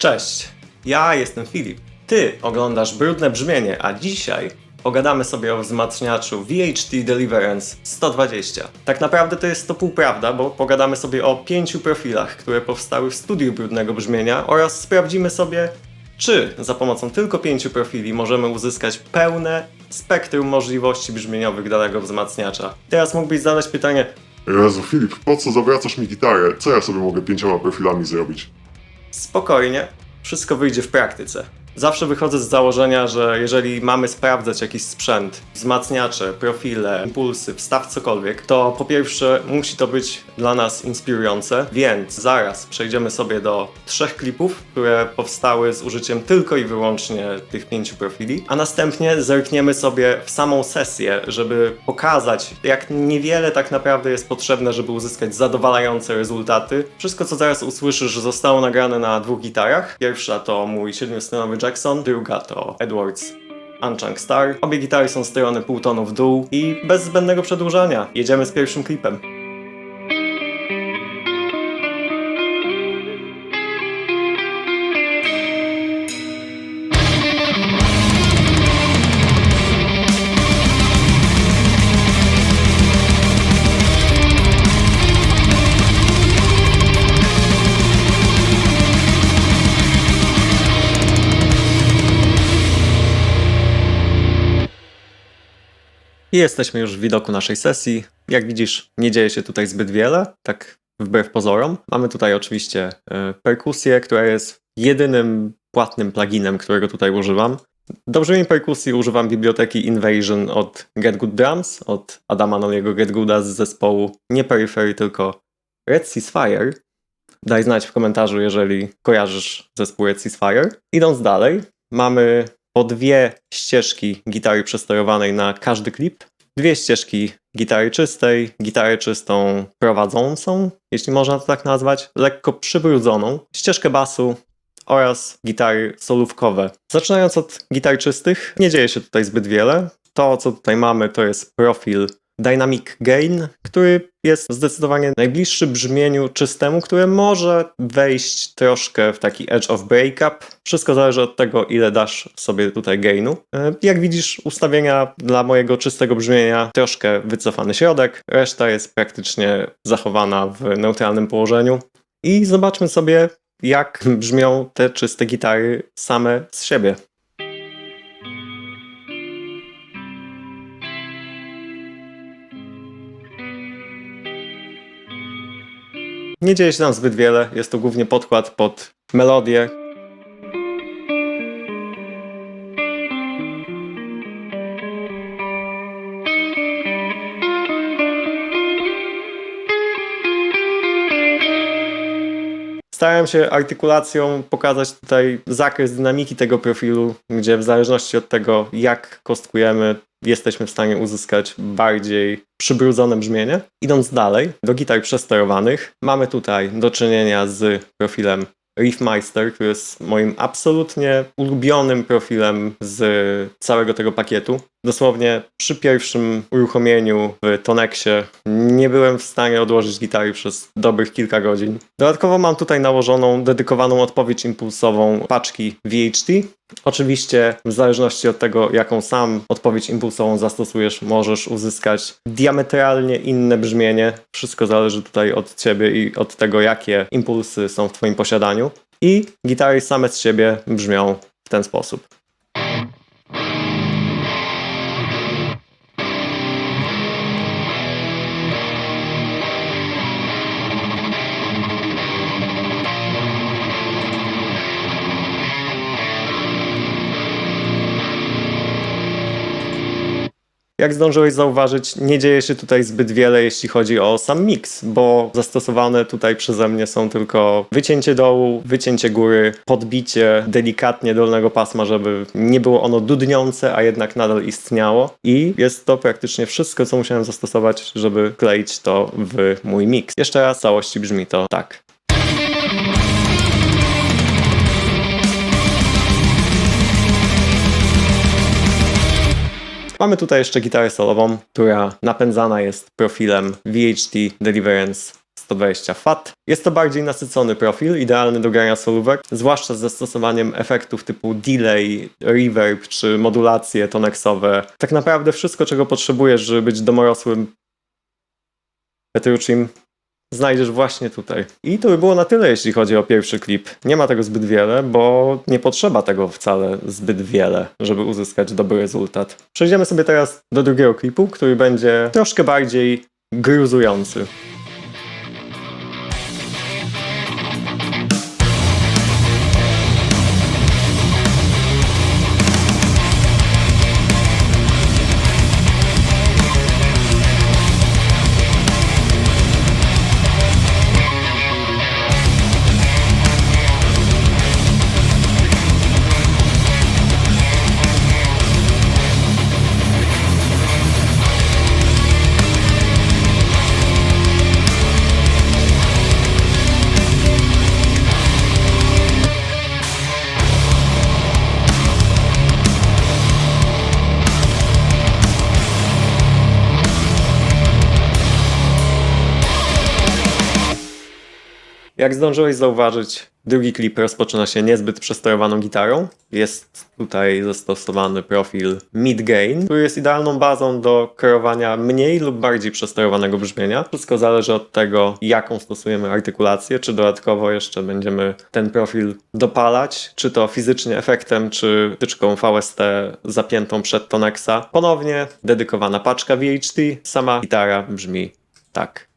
Cześć, ja jestem Filip. Ty oglądasz Brudne Brzmienie, a dzisiaj pogadamy sobie o wzmacniaczu VHT Deliverance 120. Tak naprawdę to jest to półprawda, bo pogadamy sobie o pięciu profilach, które powstały w studiu Brudnego Brzmienia oraz sprawdzimy sobie, czy za pomocą tylko pięciu profili możemy uzyskać pełne spektrum możliwości brzmieniowych danego wzmacniacza. Teraz mógłbyś zadać pytanie, Jezu, Filip, po co zawracasz mi gitarę? Co ja sobie mogę pięcioma profilami zrobić? Spokojnie, wszystko wyjdzie w praktyce. Zawsze wychodzę z założenia, że jeżeli mamy sprawdzać jakiś sprzęt, wzmacniacze, profile, impulsy, wstaw cokolwiek, to po pierwsze musi to być dla nas inspirujące, więc zaraz przejdziemy sobie do trzech klipów, które powstały z użyciem tylko i wyłącznie tych pięciu profili, a następnie zerkniemy sobie w samą sesję, żeby pokazać, jak niewiele tak naprawdę jest potrzebne, żeby uzyskać zadowalające rezultaty. Wszystko, co zaraz usłyszysz, zostało nagrane na dwóch gitarach. Pierwsza to mój Jackson, druga to Edwards Unchunk Star. Obie gitary są strojone pół tonu w dół i bez zbędnego przedłużania jedziemy z pierwszym klipem. Jesteśmy już w widoku naszej sesji. Jak widzisz, nie dzieje się tutaj zbyt wiele, tak wbrew pozorom. Mamy tutaj oczywiście e, perkusję, która jest jedynym płatnym pluginem, którego tutaj używam. Do brzmień perkusji używam biblioteki Invasion od Get Good Drums, od Adama Noliego Get Gooda z zespołu nie Periphery, tylko Red Seas Fire. Daj znać w komentarzu, jeżeli kojarzysz zespół Red Seas Fire. Idąc dalej, mamy po dwie ścieżki gitary przesterowanej na każdy klip, dwie ścieżki gitary czystej, gitarę czystą prowadzącą, jeśli można to tak nazwać, lekko przybrudzoną, ścieżkę basu oraz gitary solówkowe. Zaczynając od gitar czystych, nie dzieje się tutaj zbyt wiele. To, co tutaj mamy, to jest profil Dynamic Gain, który jest zdecydowanie najbliższy brzmieniu czystemu, które może wejść troszkę w taki edge of breakup. Wszystko zależy od tego, ile dasz sobie tutaj gainu. E, Jak widzisz, ustawienia dla mojego czystego brzmienia troszkę wycofany środek, reszta jest praktycznie zachowana w neutralnym położeniu. I zobaczmy sobie, jak brzmią te czyste gitary same z siebie. Nie dzieje się tam zbyt wiele, jest to głównie podkład pod melodię. Starałem się artykulacją pokazać tutaj zakres dynamiki tego profilu, gdzie w zależności od tego, jak kostkujemy, jesteśmy w stanie uzyskać bardziej przybrudzone brzmienie. Idąc dalej, do gitar przesterowanych, mamy tutaj do czynienia z profilem Riffmeister, który jest moim absolutnie ulubionym profilem z całego tego pakietu. Dosłownie przy pierwszym uruchomieniu w Tonexie nie byłem w stanie odłożyć gitary przez dobrych kilka godzin. Dodatkowo mam tutaj nałożoną dedykowaną odpowiedź impulsową paczki VHT. Oczywiście, w zależności od tego, jaką sam odpowiedź impulsową zastosujesz, możesz uzyskać diametralnie inne brzmienie. Wszystko zależy tutaj od ciebie i od tego, jakie impulsy są w twoim posiadaniu. I gitary same z siebie brzmią w ten sposób. Jak zdążyłeś zauważyć, nie dzieje się tutaj zbyt wiele, jeśli chodzi o sam mix, bo zastosowane tutaj przeze mnie są tylko wycięcie dołu, wycięcie góry, podbicie delikatnie dolnego pasma, żeby nie było ono dudniące, a jednak nadal istniało. I jest to praktycznie wszystko, co musiałem zastosować, żeby kleić to w mój mix. Jeszcze raz, całości brzmi to tak. Mamy tutaj jeszcze gitarę solową, która napędzana jest profilem VHT Deliverance 120 Fat. Jest to bardziej nasycony profil, idealny do grania solówek, zwłaszcza z zastosowaniem efektów typu delay, reverb czy modulacje tonexowe. Tak naprawdę wszystko, czego potrzebujesz, żeby być domorosłym Petrucim, znajdziesz właśnie tutaj. I to by było na tyle, jeśli chodzi o pierwszy klip. Nie ma tego zbyt wiele, bo nie potrzeba tego wcale zbyt wiele, żeby uzyskać dobry rezultat. Przejdziemy sobie teraz do drugiego klipu, który będzie troszkę bardziej gruzujący. Jak zdążyłeś zauważyć, drugi klip rozpoczyna się niezbyt przesterowaną gitarą. Jest tutaj zastosowany profil mid-gain, który jest idealną bazą do kreowania mniej lub bardziej przesterowanego brzmienia. Wszystko zależy od tego, jaką stosujemy artykulację, czy dodatkowo jeszcze będziemy ten profil dopalać, czy to fizycznie efektem, czy tyczką VST zapiętą przed Tonexa. Ponownie dedykowana paczka VHT, sama gitara brzmi tak.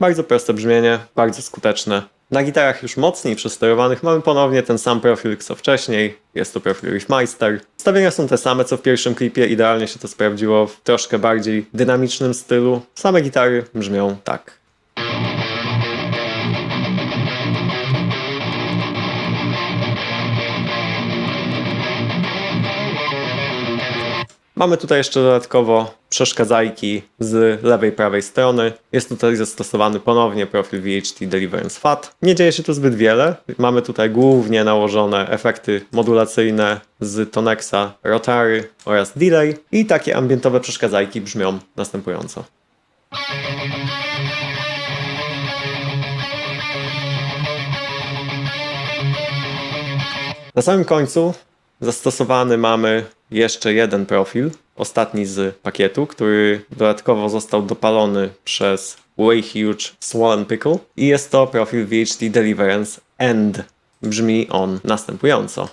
Bardzo proste brzmienie, bardzo skuteczne. Na gitarach już mocniej przesterowanych mamy ponownie ten sam profil co wcześniej. Jest to profil Riffmeister. Stawienia są te same co w pierwszym klipie, idealnie się to sprawdziło w troszkę bardziej dynamicznym stylu. Same gitary brzmią tak. Mamy tutaj jeszcze dodatkowo przeszkadzajki z lewej, prawej strony. Jest tutaj zastosowany ponownie profil VHT Deliverance FAT. Nie dzieje się tu zbyt wiele. Mamy tutaj głównie nałożone efekty modulacyjne z Tonexa, Rotary oraz Delay. I takie ambientowe przeszkadzajki brzmią następująco. Na samym końcu zastosowany mamy jeszcze jeden profil, ostatni z pakietu, który dodatkowo został dopalony przez Way Huge Swollen Pickle i jest to profil VHT Deliverance End. Brzmi on następująco.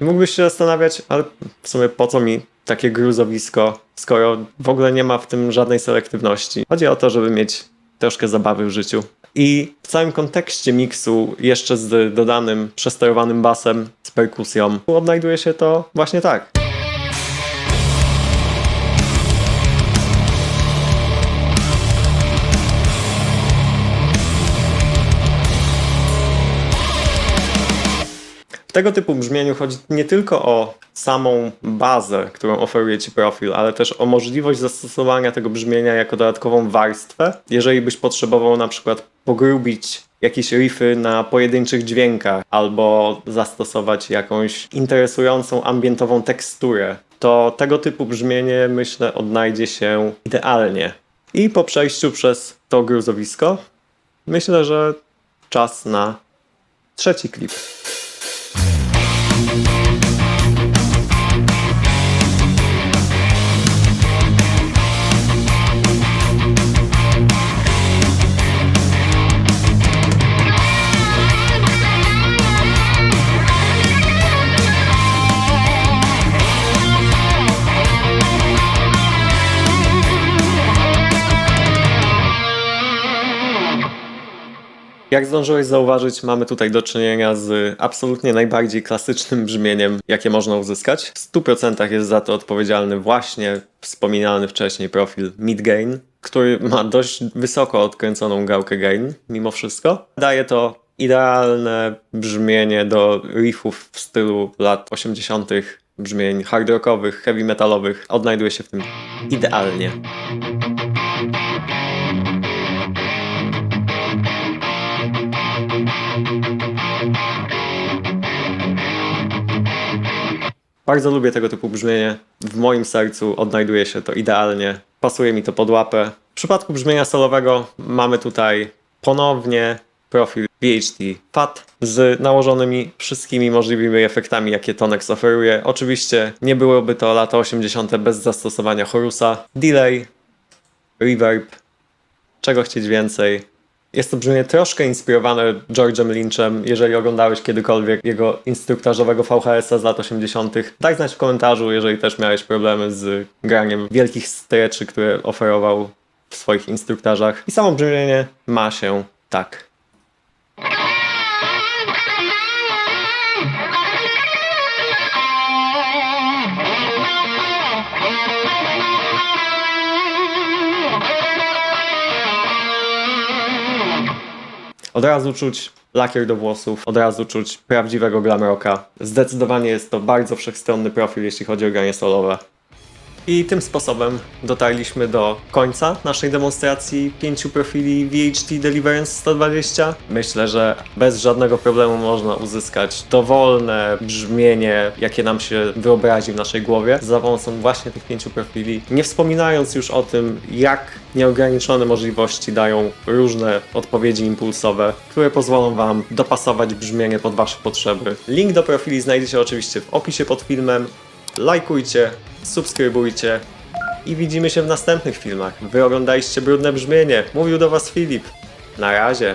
Mógłbyś się zastanawiać, ale w sumie po co mi takie gruzowisko, skoro w ogóle nie ma w tym żadnej selektywności. Chodzi o to, żeby mieć troszkę zabawy w życiu. I w całym kontekście miksu, jeszcze z dodanym, przesterowanym basem, z perkusją, odnajduje się to właśnie tak. W tego typu brzmieniu chodzi nie tylko o samą bazę, którą oferuje Ci profil, ale też o możliwość zastosowania tego brzmienia jako dodatkową warstwę. Jeżeli byś potrzebował na przykład pogrubić jakieś riffy na pojedynczych dźwiękach albo zastosować jakąś interesującą ambientową teksturę, to tego typu brzmienie myślę odnajdzie się idealnie. I po przejściu przez to gruzowisko myślę, że czas na trzeci klip. Jak zdążyłeś zauważyć, mamy tutaj do czynienia z absolutnie najbardziej klasycznym brzmieniem, jakie można uzyskać. W 100% jest za to odpowiedzialny właśnie wspominany wcześniej profil Midgain, który ma dość wysoko odkręconą gałkę gain mimo wszystko. Daje to idealne brzmienie do riffów w stylu lat 80., brzmień hard rockowych, heavy metalowych. Odnajduje się w tym idealnie. Bardzo lubię tego typu brzmienie. W moim sercu odnajduje się to idealnie. Pasuje mi to pod łapę. W przypadku brzmienia solowego mamy tutaj ponownie profil VHT FAT z nałożonymi wszystkimi możliwymi efektami, jakie Tonex oferuje. Oczywiście nie byłoby to lata 80. bez zastosowania chorusa. Delay, reverb, czego chcieć więcej. Jest to brzmienie troszkę inspirowane George'em Lynchem. Jeżeli oglądałeś kiedykolwiek jego instruktażowego VHS-a z lat 80., daj znać w komentarzu, jeżeli też miałeś problemy z graniem wielkich stretchy, które oferował w swoich instruktażach. I samo brzmienie ma się tak. Od razu czuć lakier do włosów, od razu czuć prawdziwego glam rocka. Zdecydowanie jest to bardzo wszechstronny profil, jeśli chodzi o granie solowe. I tym sposobem dotarliśmy do końca naszej demonstracji pięciu profili VHT Deliverance 120. Myślę, że bez żadnego problemu można uzyskać dowolne brzmienie, jakie nam się wyobrazi w naszej głowie za pomocą właśnie tych pięciu profili. Nie wspominając już o tym, jak nieograniczone możliwości dają różne odpowiedzi impulsowe, które pozwolą Wam dopasować brzmienie pod Wasze potrzeby. Link do profili znajdziecie oczywiście w opisie pod filmem. Lajkujcie, subskrybujcie i widzimy się w następnych filmach. Wy oglądaliście Brudne Brzmienie. Mówił do Was Filip. Na razie.